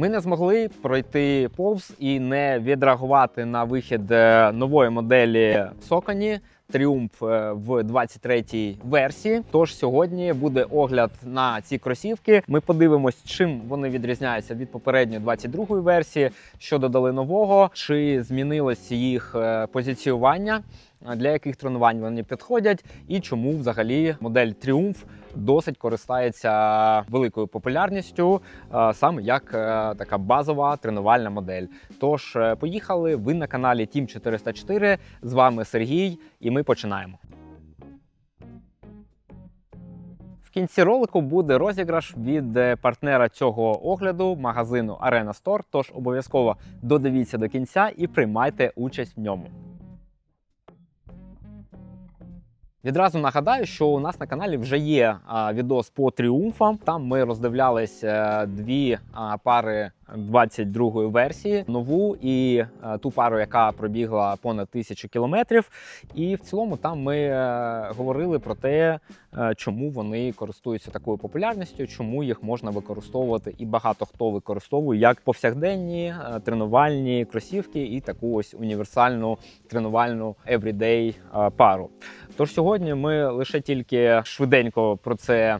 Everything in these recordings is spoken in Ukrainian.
Ми не змогли пройти повз і не відреагувати на вихід е, нової моделі Соконі. Тріумф е, в 23-й версії. Тож сьогодні буде огляд на ці кросівки. Ми подивимось, чим вони відрізняються від попередньої 22-ї версії, що додали нового, чи змінилось їх е, позиціювання, для яких тренувань вони підходять, і чому взагалі модель Тріумф досить користається великою популярністю, е, саме як е, така базова тренувальна модель. Тож е, поїхали. Ви на каналі Team 404. З вами Сергій, і ми починаємо. В кінці ролику буде розіграш від партнера цього огляду магазину Arena Store. Тож обов'язково додивіться до кінця і приймайте участь в ньому. Відразу нагадаю, що у нас на каналі вже є відос по тріумфам. Там ми роздивлялись е, дві пари 22-ї версії, нову і е, ту пару, яка пробігла понад тисячу кілометрів. І в цілому там ми е, говорили про те, чому вони користуються такою популярністю, чому їх можна використовувати, і багато хто використовує як повсякденні тренувальні кросівки і таку ось універсальну тренувальну everyday пару. Тож сьогодні ми лише тільки швиденько про це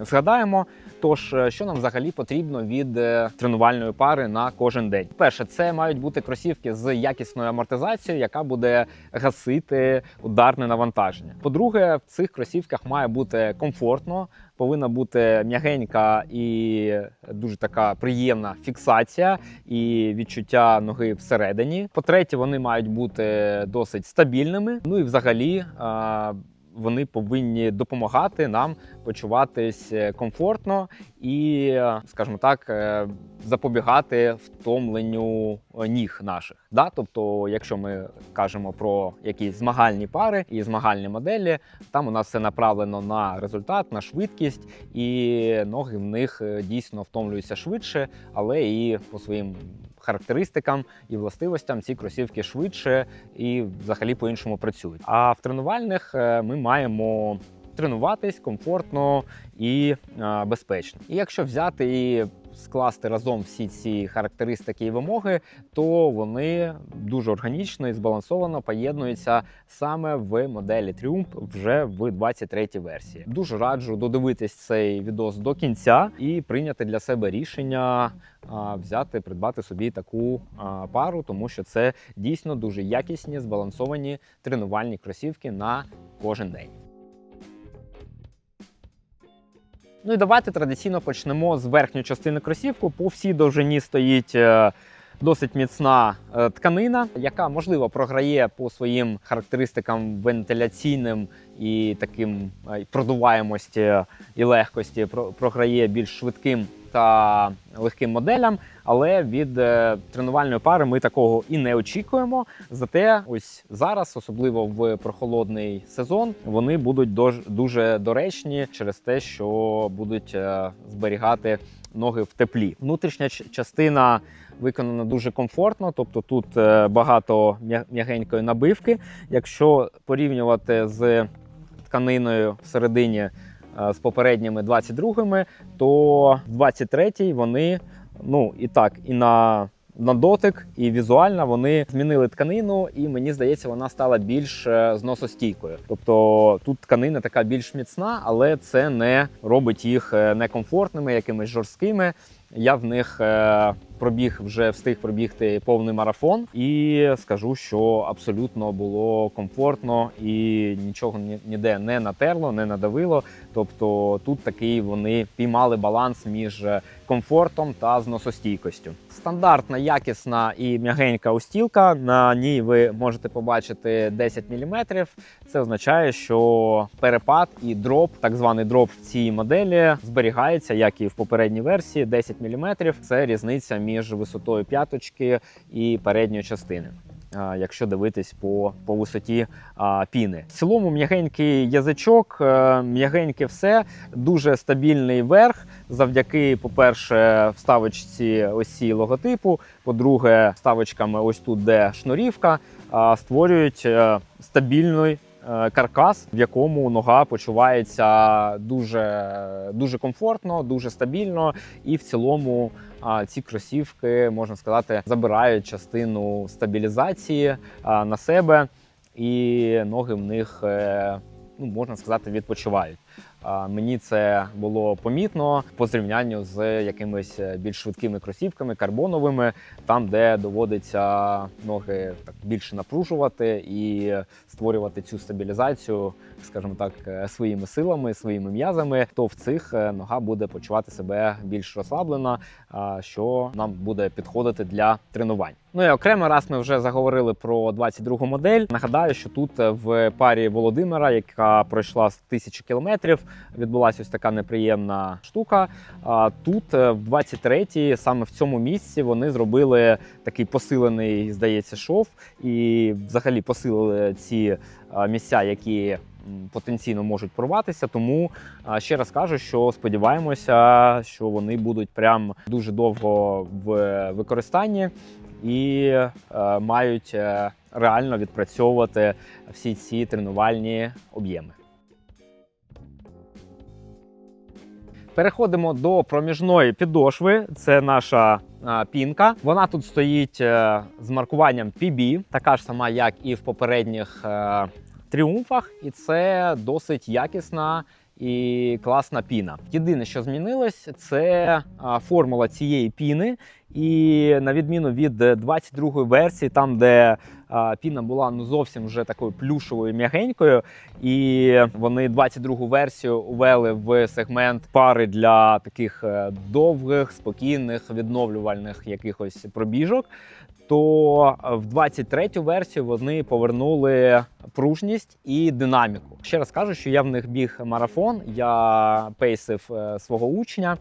згадаємо. Тож, е, що нам взагалі потрібно від е, тренувальної пари на кожен день? Перше, це мають бути кросівки з якісною амортизацією, яка буде гасити ударне навантаження. По-друге, в цих кросівках має бути комфортно, повинна бути м'ягенька і дуже така приємна фіксація і відчуття ноги всередині. По-третє, вони мають бути досить стабільними. Ну і взагалі. Вони повинні допомагати нам почуватись е, комфортно і, е, скажімо так, е, запобігати втомленню ніг наших. Да? Тобто, якщо ми кажемо про якісь змагальні пари і змагальні моделі, там у нас все направлено на результат, на швидкість, і ноги в них дійсно втомлюються швидше, але і по своїм характеристикам і властивостям ці кросівки швидше і взагалі по-іншому працюють. А в тренувальних е, ми маємо тренуватись комфортно і е, безпечно. І якщо взяти і скласти разом всі ці характеристики і вимоги, то вони дуже органічно і збалансовано поєднуються саме в моделі Triumph вже в 23-й версії. Дуже раджу додивитись цей відос до кінця і прийняти для себе рішення взяти, придбати собі таку пару, тому що це дійсно дуже якісні, збалансовані тренувальні кросівки на кожен день. Ну і давайте традиційно почнемо з верхньої частини кросівку. По всій довжині стоїть е, досить міцна е, тканина, яка можливо програє по своїм характеристикам вентиляційним і таким е, продуваємості і легкості, програє більш швидким та легким моделям. Але від е, тренувальної пари ми такого і не очікуємо. Зате ось зараз, особливо в прохолодний сезон, вони будуть дуже доречні через те, що будуть е, зберігати ноги в теплі. Внутрішня частина виконана дуже комфортно, тобто тут е, багато м'ягенької набивки. Якщо порівнювати з тканиною всередині з попередніми 22-ми, то в 23-й вони ну і так, і на. На дотик і візуально вони змінили тканину, і мені здається, вона стала більш е, зносостійкою. Тобто тут тканина така більш міцна, але це не робить їх е, некомфортними, якимись жорсткими. Я в них е, пробіг вже встиг пробігти повний марафон, і скажу, що абсолютно було комфортно і нічого ніде не натерло, не надавило. Тобто тут такий вони піймали баланс між е, комфортом та зносостійкостю. Стандартна, якісна і м'ягенька устілка. На ній ви можете побачити 10 мм. Це означає, що перепад і дроп, так званий дроп в цій моделі, зберігається, як і в попередній версії, 10 мм. Це різниця між висотою п'яточки і передньої частини. Якщо дивитись по, по висоті піни, в цілому м'ягенький язичок, е, м'ягеньке все, дуже стабільний верх. Завдяки, по-перше, вставочці ось цій логотипу. По-друге, вставочками ось тут, де шнурівка, створюють е, стабільний е, каркас, в якому нога почувається дуже, дуже комфортно, дуже стабільно, і в цілому а, ці кросівки, можна сказати, забирають частину стабілізації на себе, і ноги в них, е, ну, можна сказати, відпочивають. Мені це було помітно по зрівнянню з якимись е, більш швидкими кросівками, карбоновими, там, де доводиться ноги так більше напружувати і створювати цю стабілізацію, скажімо так, е, своїми силами, своїми м'язами, то в цих е, нога буде почувати себе більш розслаблено, а, що нам буде підходити для тренувань. Ну і окремо раз ми вже заговорили про 22 модель. Нагадаю, що тут е, в парі Володимира, яка пройшла з тисячі кілометрів, відбулася ось така неприємна штука. А тут е, в 23-й, саме в цьому місці, вони зробили такий посилений, здається, шов і взагалі посилили ці е, місця, які потенційно можуть порватися. Тому ще раз кажу, що сподіваємося, що вони будуть прям дуже довго в використанні і е, мають е, реально відпрацьовувати всі ці тренувальні об'єми. Переходимо до проміжної підошви. Це наша а, пінка. Вона тут стоїть е, з маркуванням PB, така ж сама, як і в попередніх е, тріумфах, і це досить якісна. І класна піна. Єдине, що змінилось, це формула цієї піни. І на відміну від 22-ї версії, там де піна була ну зовсім вже такою плюшевою м'ягенькою, і вони 22-гу версію увели в сегмент пари для таких е, довгих, спокійних, відновлювальних якихось пробіжок. То в 23-ю версію вони повернули пружність і динаміку. Ще раз кажу, що я в них біг марафон, я пейсив е, свого учня.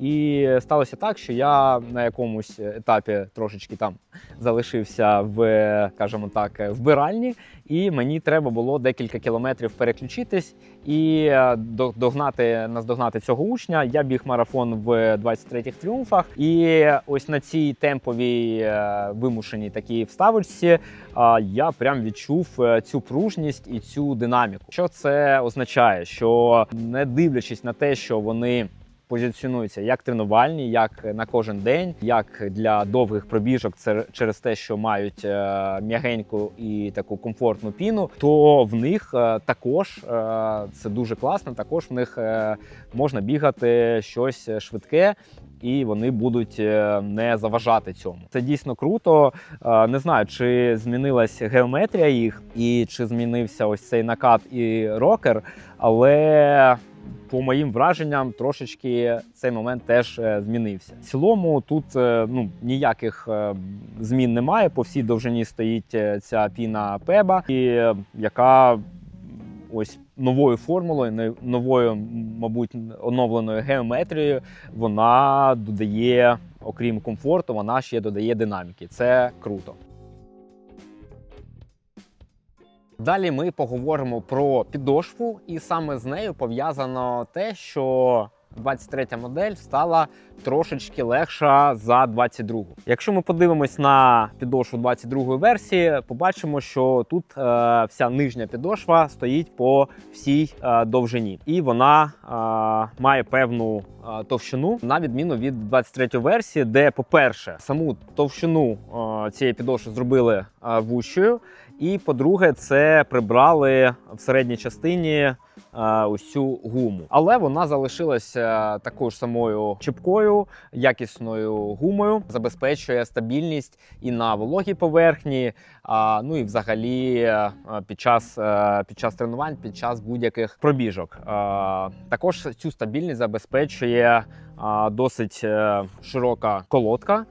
І сталося так, що я на якомусь етапі трошечки там залишився в, скажімо так, вбиральні, і мені треба було декілька кілометрів переключитись і е, догнати, наздогнати цього учня. Я біг марафон в 23-х тріумфах, і ось на цій темповій е, вимушеній такій вставочці я прям відчув е, цю пружність і цю динаміку. Що це означає? Що не дивлячись на те, що вони позиціонуються як тренувальні, як на кожен день, як для довгих пробіжок, це через те, що мають е, м'ягеньку і таку комфортну піну, то в них е, також е, це дуже класно. Також в них можна бігати щось швидке. І вони будуть не заважати цьому. Це дійсно круто. Не знаю, чи змінилась геометрія їх, і чи змінився ось цей накат і рокер, але по моїм враженням, трошечки цей момент теж е, змінився. В цілому тут е, ну ніяких е, змін немає. По всій довжині стоїть ця піна Пеба, і яка ось новою формулою, новою, мабуть, оновленою геометрією, вона додає, окрім комфорту, вона ще додає динаміки. Це круто. Далі ми поговоримо про підошву, і саме з нею пов'язано те, що 23 модель стала трошечки легша за 22. Якщо ми подивимось на підошву 22 версії, побачимо, що тут е, вся нижня підошва стоїть по всій е, довжині, і вона е, має певну е, товщину на відміну від 23 версії, де, по-перше, саму товщину е, цієї підошви зробили е, вущою. І по-друге, це прибрали в середній частині е, цю гуму. Але вона залишилася такою ж самою чіпкою, якісною гумою, забезпечує стабільність і на вологій поверхні, ну і взагалі е, під час, е, під час тренувань, під час будь-яких пробіжок. Також цю стабільність забезпечує досить широка колодка.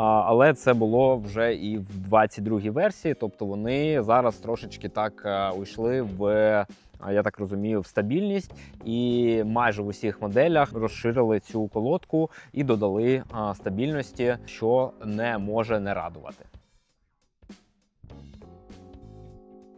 Але це було вже і в 22-й версії, тобто вони зараз трошечки так е, уйшли в. Я так розумію, в стабільність, і майже в усіх моделях розширили цю колодку і додали стабільності, що не може не радувати.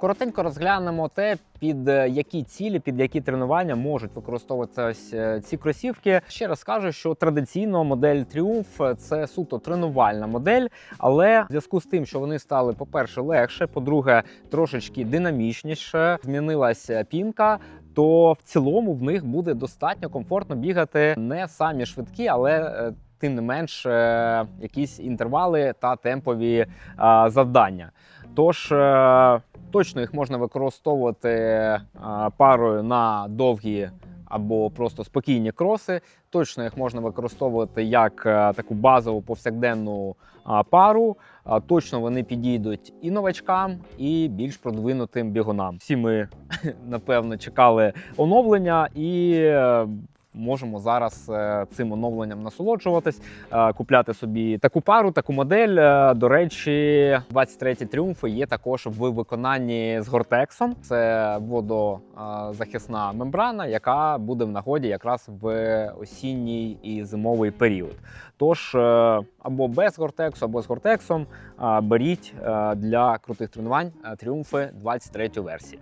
Коротенько розглянемо те, під е, які цілі, під які тренування можуть використовуватися е, ці кросівки. Ще раз кажу, що традиційно модель Triumph – це суто тренувальна модель, але в зв'язку з тим, що вони стали, по-перше, легше, по-друге, трошечки динамічніше, змінилася пінка. То в цілому в них буде достатньо комфортно бігати не самі швидкі, але е, тим не менш е, якісь інтервали та темпові е, завдання. Тож е, точно їх можна використовувати е, парою на довгі або просто спокійні кроси. Точно їх можна використовувати як е, таку базову повсякденну пару. Точно вони підійдуть і новачкам, і більш продвинутим бігунам. Всі ми напевно чекали оновлення і. Можемо зараз е, цим оновленням насолоджуватись, е, купляти собі таку пару, таку модель. Е, До речі, 23 тріумфи є також в виконанні з Гортексом. Це водозахисна мембрана, яка буде в нагоді якраз в осінній і зимовий період. Тож або без гортексу, або з гортексом беріть для крутих тренувань тріумфи 23 версії.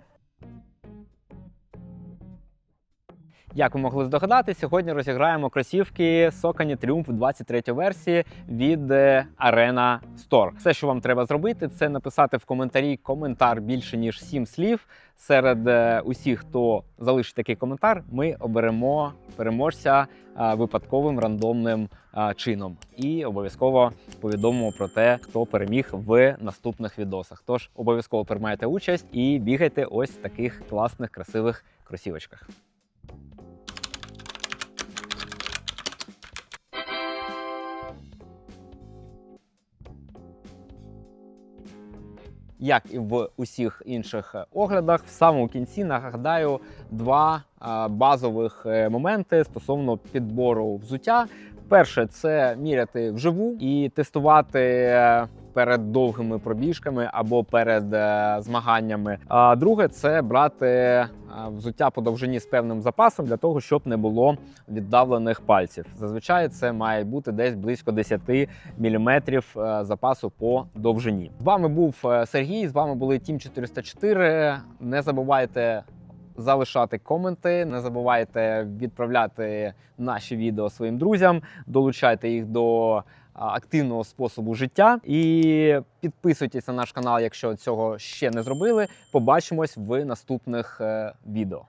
Як ви могли здогадатися, сьогодні розіграємо кросівки Socony Triumph 23 версії від е, Arena Store. Все, що вам треба зробити, це написати в коментарі коментар більше ніж 7 слів. Серед е, усіх, хто залишить такий коментар, ми оберемо переможця е, випадковим рандомним чином. І обов'язково повідомимо про те, хто переміг в наступних відосах. Тож обов'язково приймайте участь і бігайте ось в таких класних, красивих кросівочках. Як і в усіх інших е, оглядах, в самому кінці нагадаю два е, базових е, моменти стосовно підбору взуття. Перше це міряти вживу і тестувати перед довгими пробіжками або перед е, змаганнями. А друге це брати е, взуття по довжині з певним запасом для того, щоб не було віддавлених пальців. Зазвичай це має бути десь близько 10 міліметрів е, запасу по довжині. З вами був Сергій. З вами були Тім 404. Не забувайте. Залишати коменти, не забувайте відправляти наші відео своїм друзям, долучайте їх до активного способу життя і підписуйтесь на наш канал, якщо цього ще не зробили. Побачимось в наступних е, відео.